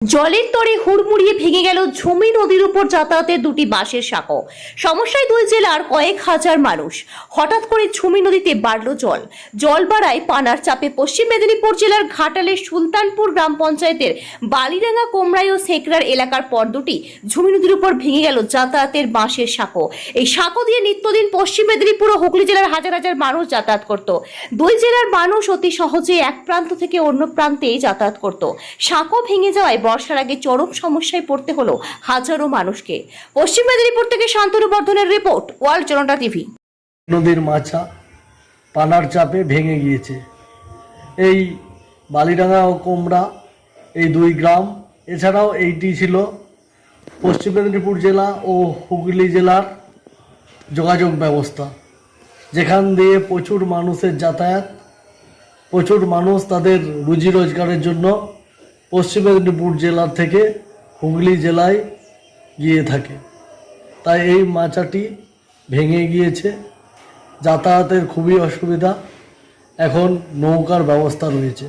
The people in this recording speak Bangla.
জলের তরে হুড়মুড়িয়ে ভেঙে গেল ঝুমি নদীর উপর যাতায়াতের দুটি বাঁশের সাঁকো। সমস্যায় দুই জেলার কয়েক হাজার মানুষ। হঠাৎ করে ঝুমি নদীতে বাড়ল জল। জল বাড়ায় পানার চাপে পশ্চিম মেদিনীপুর জেলার ঘাটালের সুলতানপুর গ্রাম পঞ্চায়েতের বালিডাঙ্গা, কোমরাই ও সেকরার এলাকার পর দুটি ঝুমি নদীর উপর ভেঙে গেল যাতায়াতের বাঁশের সাঁকো। এই সাঁকো দিয়ে নিত্যদিন পশ্চিম মেদিনীপুর ও হুগলি জেলার হাজার হাজার মানুষ যাতায়াত করত। দুই জেলার মানুষ অতি সহজে এক প্রান্ত থেকে অন্য প্রান্তে যাতায়াত করত। সাঁকো ভেঙে যাওয়ায় বর্ষার আগে চরম সমস্যায় পড়তে হলো হাজারো মানুষকে। পশ্চিম মেদিনীপুর থেকে শান্তনু বর্ধনের রিপোর্ট, ওয়ার্ল্ড জনতা টিভি। নদীর মাছা পানার চাপে ভেঙে গিয়েছে। এই বালিডাঙ্গা ও কোমড়া এই দুই গ্রাম, এছাড়াও এইটি ছিল পশ্চিম মেদিনীপুর জেলা ও হুগলি জেলার যোগাযোগ ব্যবস্থা, যেখান দিয়ে প্রচুর মানুষের যাতায়াত, প্রচুর মানুষ তাদের রুজি রোজগারের জন্য পশ্চিম মেদিনীপুর জেলা থেকে হুগলি জেলায় গিয়ে থাকে। তাই এই মাচাটি ভেঙে গিয়েছে। যাতায়াতের খুবই অসুবিধা। এখন নৌকার ব্যবস্থা রয়েছে।